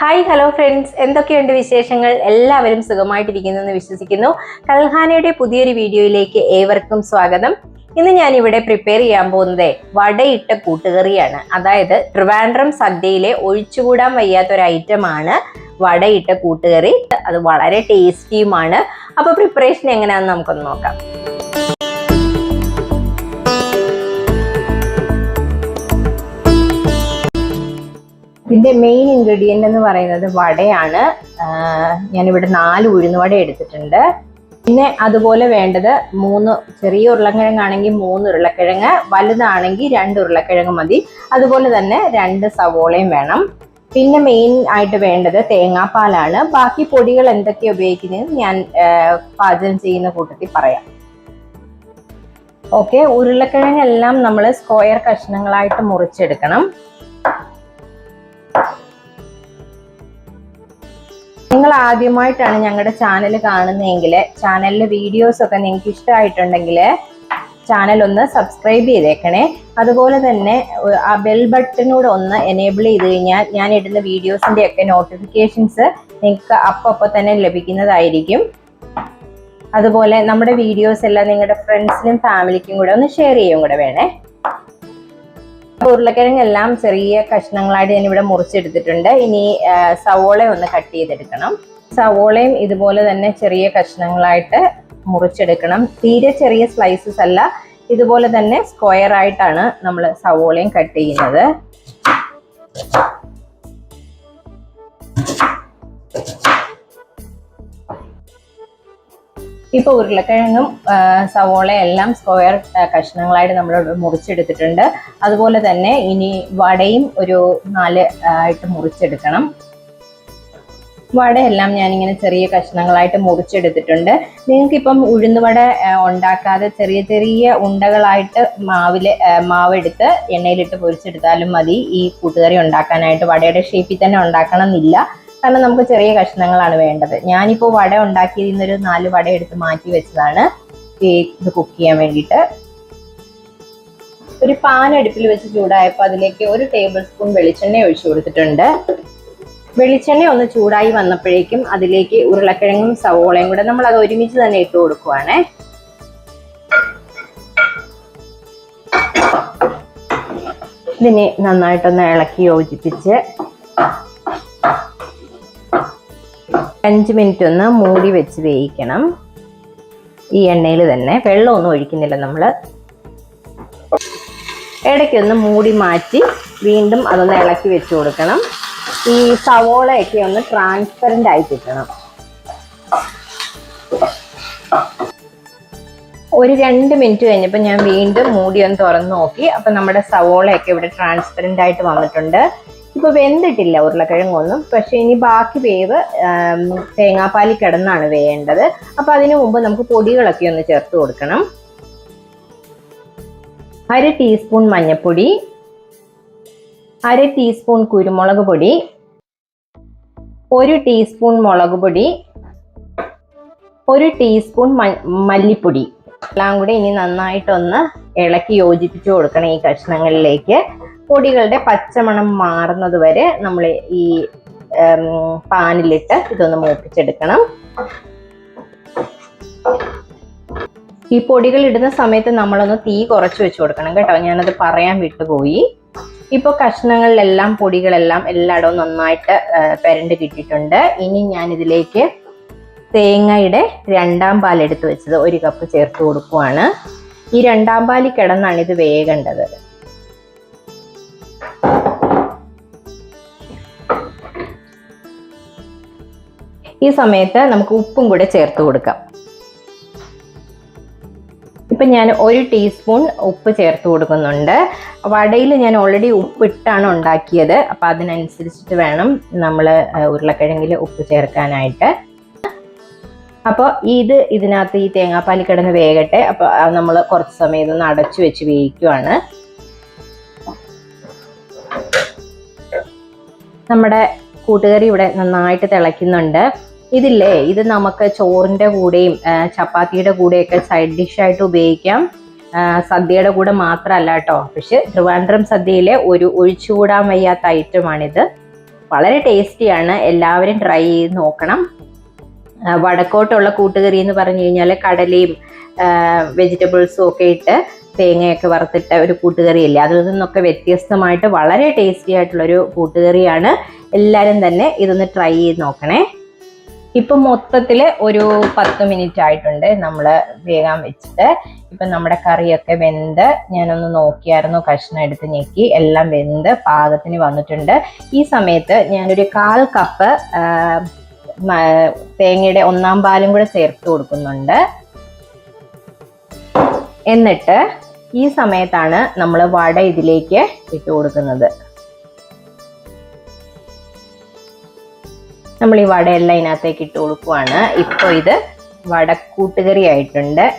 Hi hello friends എന്തൊക്കെയുണ്ട് വിശേഷങ്ങൾ? എല്ലാവരും സുഖമായിട്ടിരിക്കുന്നു എന്ന് വിശ്വസിക്കുന്നു. കൽഹാനയുടെ പുതിയൊരു വീഡിയോയിലേക്ക് ഏവർക്കും സ്വാഗതം. ഇന്ന് ഞാൻ ഇവിടെ പ്രിപ്പയർ ചെയ്യാൻ പോകുന്നത് വടയിട്ട കൂട്ടുകറിയാണ്. അതായത് ട്രിവാൻഡ്രം സദ്യയിലെ ഒഴിച്ചുകൂടാൻ വയ്യാത്ത ഒരു ഐറ്റമാണ് വടയിട്ട കൂട്ടുകറി. അത് വളരെ ടേസ്റ്റിയുമാണ് അപ്പോൾ പ്രിപ്പറേഷൻ എങ്ങനെയാണെന്ന് നമുക്കൊന്ന് നോക്കാം. ഇതിന്റെ മെയിൻ ഇൻഗ്രീഡിയന്റ് എന്ന് പറയുന്നത് വടയാണ്. ഞാനിവിടെ നാല് ഉഴുന്നുവട എടുത്തിട്ടുണ്ട്. പിന്നെ അതുപോലെ വേണ്ടത് മൂന്ന് ചെറിയ ഉരുളക്കിഴങ്ങാണെങ്കിൽ മൂന്ന് ഉരുളക്കിഴങ്ങ് വലുതാണെങ്കിൽ രണ്ട് ഉരുളക്കിഴങ്ങ് മതി. അതുപോലെ തന്നെ രണ്ട് സവോളയും വേണം. പിന്നെ മെയിൻ ആയിട്ട് വേണ്ടത് തേങ്ങാപ്പാലാണ്. ബാക്കി പൊടികൾ എന്തൊക്കെയാണ് ഉപയോഗിക്കുന്നത് ഞാൻ പാചകം ചെയ്യുന്ന കൂട്ടത്തിൽ പറയാം. ഓക്കെ ഉരുളക്കിഴങ്ങെല്ലാം നമ്മൾ സ്ക്വയർ കഷ്ണങ്ങളായിട്ട് മുറിച്ചെടുക്കണം. നിങ്ങൾ ആദ്യമായിട്ടാണ് ഞങ്ങളുടെ ചാനൽ കാണുന്നതെങ്കിൽ ചാനലിലെ വീഡിയോസ് ഒക്കെ നിങ്ങൾക്ക് ഇഷ്ടമായിട്ടുണ്ടെങ്കിൽ ചാനൽ ഒന്ന് സബ്സ്ക്രൈബ് ചെയ്തേക്കണേ. അതുപോലെ തന്നെ ആ ബെൽ ബട്ടനൂടെ ഒന്ന് എനേബിൾ ചെയ്ത് കഴിഞ്ഞാൽ ഞാൻ ഇടുന്ന വീഡിയോസിന്റെ ഒക്കെ നോട്ടിഫിക്കേഷൻസ് നിങ്ങൾക്ക് അപ്പോൾ തന്നെ ലഭിക്കുന്നതായിരിക്കും. അതുപോലെ നമ്മുടെ വീഡിയോസ് എല്ലാം നിങ്ങളുടെ ഫ്രണ്ട്സിനും ഫാമിലിക്കും കൂടെ ഒന്ന് ഷെയർ ചെയ്യും കൂടെ വേണേ. ഉരുളക്കിഴങ്ങെല്ലാം ചെറിയ കഷ്ണങ്ങളായിട്ട് ഞാൻ ഇവിടെ മുറിച്ചെടുത്തിട്ടുണ്ട്. ഇനി സവോള ഒന്ന് കട്ട് ചെയ്തെടുക്കണം. സവോളയും ഇതുപോലെ തന്നെ ചെറിയ കഷ്ണങ്ങളായിട്ട് മുറിച്ചെടുക്കണം. തീരെ ചെറിയ സ്ലൈസസ് അല്ല ഇതുപോലെ തന്നെ സ്ക്വയർ ആയിട്ടാണ് നമ്മൾ സവോളയും കട്ട് ചെയ്യുന്നത്. ഇപ്പൊ ഉരുളക്കിഴങ്ങും സവോളയെല്ലാം സ്ക്വയർ കഷ്ണങ്ങളായിട്ട് നമ്മൾ മുറിച്ചെടുത്തിട്ടുണ്ട്. അതുപോലെ തന്നെ ഇനി വടയും ഒരു നാല് ആയിട്ട് മുറിച്ചെടുക്കണം. വടയെല്ലാം ഞാനിങ്ങനെ ചെറിയ കഷ്ണങ്ങളായിട്ട് മുറിച്ചെടുത്തിട്ടുണ്ട്. നിങ്ങൾക്കിപ്പം ഉഴുന്നുവട ഉണ്ടാക്കാതെ ചെറിയ ചെറിയ ഉണ്ടകളായിട്ട് മാവിൽ ആ, മാവെടുത്ത് എണ്ണയിലിട്ട് പൊരിച്ചെടുത്താലും മതി. ഈ കൂട്ടുകറി ഉണ്ടാക്കാനായിട്ട് വടയുടെ ഷേപ്പിൽ തന്നെ ഉണ്ടാക്കണം എന്നില്ല കാരണം നമുക്ക് ചെറിയ കഷ്ണങ്ങളാണ് വേണ്ടത്. ഞാനിപ്പോൾ വട ഉണ്ടാക്കിയതിൽ നിന്നൊരു നാല് വട എടുത്ത് മാറ്റി വെച്ചതാണ്. ഇത് കുക്ക് ചെയ്യാൻ വേണ്ടിയിട്ട്. ഒരു പാൻ അടുപ്പിൽ വെച്ച് ചൂടായപ്പോൾ അതിലേക്ക് ഒരു ടേബിൾ സ്പൂൺ വെളിച്ചെണ്ണ ഒഴിച്ചു കൊടുത്തിട്ടുണ്ട്. വെളിച്ചെണ്ണ ഒന്ന് ചൂടായി വന്നപ്പോഴേക്കും അതിലേക്ക് ഉരുളക്കിഴങ്ങും സവോളയും കൂടെ നമ്മൾ അത് ഒരുമിച്ച് തന്നെ ഇട്ട് കൊടുക്കുവാണേ. ഇതിനെ നന്നായിട്ടൊന്ന് ഇളക്കി യോജിപ്പിച്ച് അഞ്ച് മിനിറ്റ് ഒന്ന് മൂടി വെച്ച് വേവിക്കണം. ഈ എണ്ണയിൽ തന്നെ വെള്ളമൊന്നും ഒഴിക്കുന്നില്ല നമ്മൾ ഇടയ്ക്കൊന്ന് മൂടി മാറ്റി വീണ്ടും അതൊന്ന് ഇളക്കി വെച്ച് കൊടുക്കണം. ഈ സവോളയൊക്കെ ഒന്ന് ട്രാൻസ്പെറന്റ് ആയി കിട്ടണം. ഒരു രണ്ട് മിനിറ്റ് കഴിഞ്ഞപ്പോൾ ഞാൻ വീണ്ടും മൂടി ഒന്ന് തുറന്നു നോക്കി. അപ്പം നമ്മുടെ സവോളയൊക്കെ ഇവിടെ ട്രാൻസ്പെറന്റ് ആയിട്ട് വന്നിട്ടുണ്ട്. ഇപ്പൊ വെന്തിട്ടില്ല ഉരുളക്കിഴങ്ങൊന്നും. പക്ഷേ ഇനി ബാക്കി വേവ് തേങ്ങാപ്പാലിൽ കിടന്നാണ് വേണ്ടത് അപ്പോൾ അതിനു മുമ്പ് നമുക്ക് പൊടികളൊക്കെ ഒന്ന് ചേർത്ത് കൊടുക്കണം. അര ടീസ്പൂൺ മഞ്ഞൾപ്പൊടി അര ടീസ്പൂൺ കുരുമുളക് പൊടി. ഒരു ടീസ്പൂൺ മുളക് പൊടി. ഒരു ടീസ്പൂൺ മല്ലിപ്പൊടി. എല്ലാം കൂടി ഇനി നന്നായിട്ടൊന്ന് ഇളക്കി യോജിപ്പിച്ചു കൊടുക്കണം ഈ കഷ്ണങ്ങളിലേക്ക്. പൊടികളുടെ പച്ചമണം മാറുന്നത് വരെ നമ്മൾ ഈ പാനിലിട്ട് ഇതൊന്ന് മൂപ്പിച്ചെടുക്കണം. ഈ പൊടികൾ ഇടുന്ന സമയത്ത് നമ്മളൊന്ന് തീ കുറച്ച് വെച്ച് കൊടുക്കണം കേട്ടോ. ഞാനത് പറയാൻ വിട്ടുപോയി ഇപ്പോൾ കഷ്ണങ്ങളിലെല്ലാം പൊടികളെല്ലാം എല്ലായിടവും നന്നായിട്ട് പെരണ്ട് കിട്ടിയിട്ടുണ്ട്. ഇനി ഞാൻ ഇതിലേക്ക് തേങ്ങയുടെ രണ്ടാം പാൽ എടുത്ത് വെച്ചത് ഒരു കപ്പ് ചേർത്ത് കൊടുക്കുവാണ്. ഈ രണ്ടാം പാലിൽ കിടന്നാണ് ഇത് വേകേണ്ടത്. ഈ സമയത്ത് നമുക്ക് ഉപ്പും കൂടെ ചേർത്ത് കൊടുക്കാം. ഇപ്പം ഞാൻ ഒരു ടീസ്പൂൺ ഉപ്പ് ചേർത്ത് കൊടുക്കുന്നുണ്ട്. വടയിൽ ഞാൻ ഓൾറെഡി ഉപ്പിട്ടാണ് ഉണ്ടാക്കിയത്. അപ്പം അതിനനുസരിച്ചിട്ട് വേണം നമ്മൾ ഉരുളക്കിഴങ്ങിൽ ഉപ്പ് ചേർക്കാനായിട്ട്. അപ്പോൾ ഇത് ഇതിനകത്ത് ഈ തേങ്ങാപ്പാൽ കിടന്ന് വേകട്ടെ. അപ്പോൾ നമ്മൾ കുറച്ച് സമയം ഇതൊന്ന് അടച്ചു വെച്ച് വേവിക്കുവാണ്. നമ്മുടെ കൂട്ടുകറി ഇവിടെ നന്നായിട്ട് തിളയ്ക്കുന്നുണ്ട്. ഇതില്ലേ ഇത് നമുക്ക് ചോറിന്റെ കൂടെയും ചപ്പാത്തിയുടെ കൂടെയൊക്കെ സൈഡ് ഡിഷായിട്ട് ഉപയോഗിക്കാം. സദ്യയുടെ കൂടെ മാത്രമല്ല കേട്ടോ. പക്ഷെ ട്രിവാൻഡ്രം സദ്യയിലെ ഒരു ഒഴിച്ചുകൂടാൻ വയ്യാത്ത ഐറ്റമാണിത് വളരെ ടേസ്റ്റിയാണ് എല്ലാവരും ട്രൈ ചെയ്ത് നോക്കണം. വടക്കോട്ടുള്ള കൂട്ടുകറി എന്ന് പറഞ്ഞു കഴിഞ്ഞാൽ കടലയും വെജിറ്റബിൾസും ഒക്കെ ഇട്ട് തേങ്ങയൊക്കെ വറുത്തിട്ട ഒരു കൂട്ടുകറിയില്ലേ? അതിൽ നിന്നൊക്കെ വ്യത്യസ്തമായിട്ട് വളരെ ടേസ്റ്റി ആയിട്ടുള്ളൊരു കൂട്ടുകറിയാണ്. എല്ലാവരും തന്നെ ഇതൊന്ന് ട്രൈ ചെയ്ത് നോക്കണേ. ഇപ്പം മൊത്തത്തിൽ ഒരു പത്ത് മിനിറ്റ് ആയിട്ടുണ്ട് നമ്മൾ വേഗം വെച്ചിട്ട്. ഇപ്പം നമ്മുടെ കറിയൊക്കെ വെന്ത് ഞാനൊന്ന് നോക്കിയായിരുന്നു കഷ്ണം എടുത്ത് ഞെക്കി എല്ലാം വെന്ത് പാകത്തിന് വന്നിട്ടുണ്ട്. ഈ സമയത്ത് ഞാനൊരു കാൽ കപ്പ് തേങ്ങയുടെ ഒന്നാം പാലും കൂടെ ചേർത്ത് കൊടുക്കുന്നുണ്ട്. എന്നിട്ട് ഈ സമയത്താണ് നമ്മൾ വട ഇതിലേക്ക് ഇട്ട് കൊടുക്കുന്നത്. നമ്മൾ ഈ വടയെല്ലാം ഇതിനകത്തേക്ക് ഇട്ട് കൊടുക്കുവാണ്. ഇപ്പൊ ഇത് വടക്കൂട്ടുകറി ആയിട്ടുണ്ട്.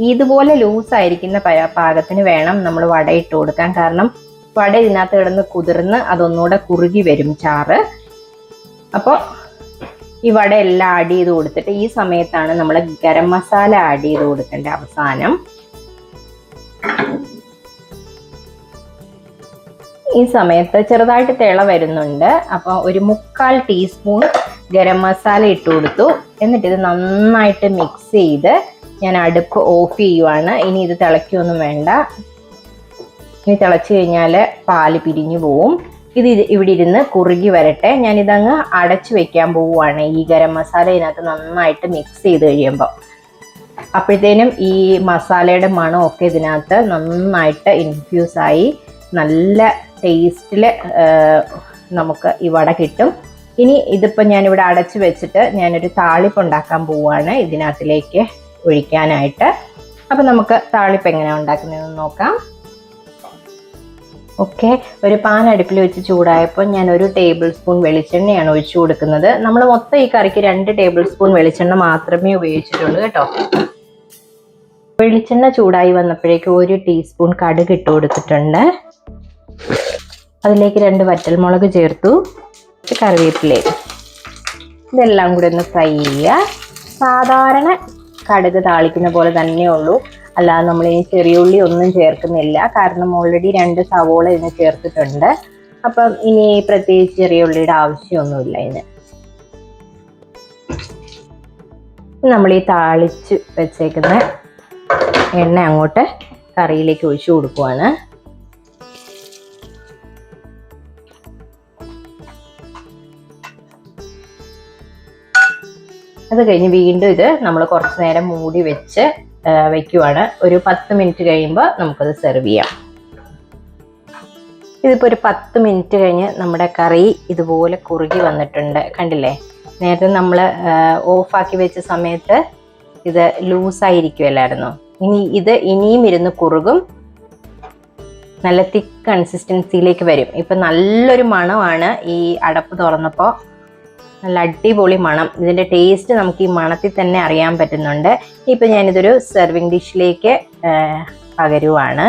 ഇതുപോലെ ലൂസ് ആയിരിക്കുന്ന പ- പാകത്തിന് വേണം നമ്മൾ വട ഇട്ട് കൊടുക്കാൻ. കാരണം വട ഇതിനകത്ത് കിടന്ന് കുതിർന്ന് അതൊന്നുകൂടെ കുറുകി വരും ചാറ്. അപ്പോൾ ഈ വട എല്ലാം ആഡ് ചെയ്ത് കൊടുത്തിട്ട് ഈ സമയത്താണ് നമ്മൾ ഗരം മസാല ആഡ് ചെയ്ത് കൊടുക്കേണ്ടത് അവസാനം. ഈ സമയത്ത് ചെറുതായിട്ട് തിള വരുന്നുണ്ട്. അപ്പോൾ ഒരു മുക്കാൽ ടീസ്പൂൺ ഗരം മസാല ഇട്ട് കൊടുത്തു. എന്നിട്ട് ഇത് നന്നായിട്ട് മിക്സ് ചെയ്ത് ഞാൻ അടുപ്പ് ഓഫ് ചെയ്യുവാണ്. ഇനി ഇത് തിളയ്ക്കൊന്നും വേണ്ട. ഇനി തിളച്ച് കഴിഞ്ഞാൽ പാൽ പിരിഞ്ഞു പോവും. ഇത് ഇവിടെ ഇരുന്ന് കുറുകി വരട്ടെ. ഞാനിതങ്ങ് അടച്ചു വെക്കാൻ പോവുകയാണ് ഈ ഗരം മസാല ഇതിനകത്ത് നന്നായിട്ട് മിക്സ് ചെയ്ത് കഴിയുമ്പോൾ അപ്പോഴത്തേനും ഈ മസാലയുടെ മണമൊക്കെ ഇതിനകത്ത് നന്നായിട്ട് ഇൻഫ്യൂസ് ആയി. നല്ല ടേസ്റ്റിൽ നമുക്ക് ഈ വട കിട്ടും. ഇനി ഇതിപ്പോൾ ഞാനിവിടെ അടച്ച് വെച്ചിട്ട് ഞാനൊരു താളിപ്പ് ഉണ്ടാക്കാൻ പോവുകയാണ് ഇതിനകത്തിലേക്ക് ഒഴിക്കാനായിട്ട്. അപ്പോൾ നമുക്ക് താളിപ്പ് എങ്ങനെയാണ് ഉണ്ടാക്കുന്നതെന്ന് നോക്കാം. ഓക്കെ ഒരു പാൻ അടുപ്പിൽ വെച്ച് ചൂടായപ്പോൾ ഞാൻ ഒരു ടേബിൾ സ്പൂൺ വെളിച്ചെണ്ണയാണ് ഒഴിച്ചു കൊടുക്കുന്നത്. നമ്മൾ മൊത്തം ഈ കറിക്ക് രണ്ട് ടേബിൾ സ്പൂൺ വെളിച്ചെണ്ണ മാത്രമേ ഉപയോഗിച്ചിട്ടുള്ളൂ കേട്ടോ. വെളിച്ചെണ്ണ ചൂടായി വന്നപ്പോഴേക്കും ഒരു ടീസ്പൂൺ കടുക് ഇട്ട് കൊടുത്തിട്ടുണ്ട്. അതിലേക്ക് രണ്ട് വറ്റൽമുളക് ചേർത്തു. കറിവേപ്പിലേക്ക് ഇതെല്ലാം കൂടി ഒന്ന് ഫ്രൈ ചെയ്യുക. സാധാരണ കടുക് താളിക്കുന്ന പോലെ തന്നെ ഉള്ളൂ. അല്ലാതെ നമ്മൾ ഈ ചെറിയ ഉള്ളി ഒന്നും ചേർക്കുന്നില്ല. കാരണം ഓൾറെഡി രണ്ട് സവോള ഇതിന് ചേർത്തിട്ടുണ്ട്. അപ്പം ഇനി പ്രത്യേകിച്ച് ചെറിയ ഉള്ളിയുടെ ആവശ്യമൊന്നുമില്ല ഇതിന് നമ്മൾ ഈ താളിച്ച് വെച്ചേക്കുന്ന എണ്ണ അങ്ങോട്ട് കറിയിലേക്ക് ഒഴിച്ചു കൊടുക്കുവാണ്. അത് കഴിഞ്ഞ് വീണ്ടും ഇത് നമ്മൾ കുറച്ച് നേരം മൂടി വെച്ച് ആ, വെക്കുവാണ്. ഒരു പത്ത് മിനിറ്റ് കഴിയുമ്പോൾ നമുക്കത് സെർവ് ചെയ്യാം. ഇതിപ്പോൾ ഒരു പത്ത് മിനിറ്റ് കഴിഞ്ഞ് നമ്മുടെ കറി ഇതുപോലെ കുറുകി വന്നിട്ടുണ്ട്. കണ്ടില്ലേ? നേരത്തെ നമ്മൾ ഓഫാക്കി വെച്ച സമയത്ത് ഇത് ലൂസായിരിക്കുമല്ലായിരുന്നു ഇനി ഇത് ഇനിയും ഇരുന്ന് കുറുകും. നല്ല തിക്ക് കൺസിസ്റ്റൻസിയിലേക്ക് വരും. ഇപ്പം നല്ലൊരു മണമാണ് ഈ അടപ്പ് തുറന്നപ്പോൾ നല്ല അടിപൊളി മണം. ഇതിന്റെ ടേസ്റ്റ് നമുക്ക് ഈ മണത്തിൽ തന്നെ അറിയാൻ പറ്റുന്നുണ്ട്. ഇപ്പം ഞാനിതൊരു സെർവിങ് ഡിഷിലേക്ക് പകരുവാണ്.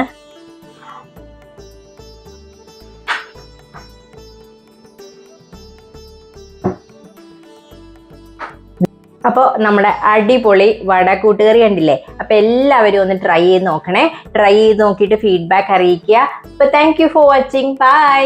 അപ്പോൾ നമ്മുടെ അടിപൊളി വട കൂട്ടുകറി കണ്ടില്ലേ? അപ്പോൾ എല്ലാവരും ഒന്ന് ട്രൈ ചെയ്ത് നോക്കണേ. ട്രൈ ചെയ്ത് നോക്കിയിട്ട് ഫീഡ്ബാക്ക് അറിയിക്കുക. അപ്പോൾ താങ്ക് ഫോർ വാച്ചിങ് ബൈ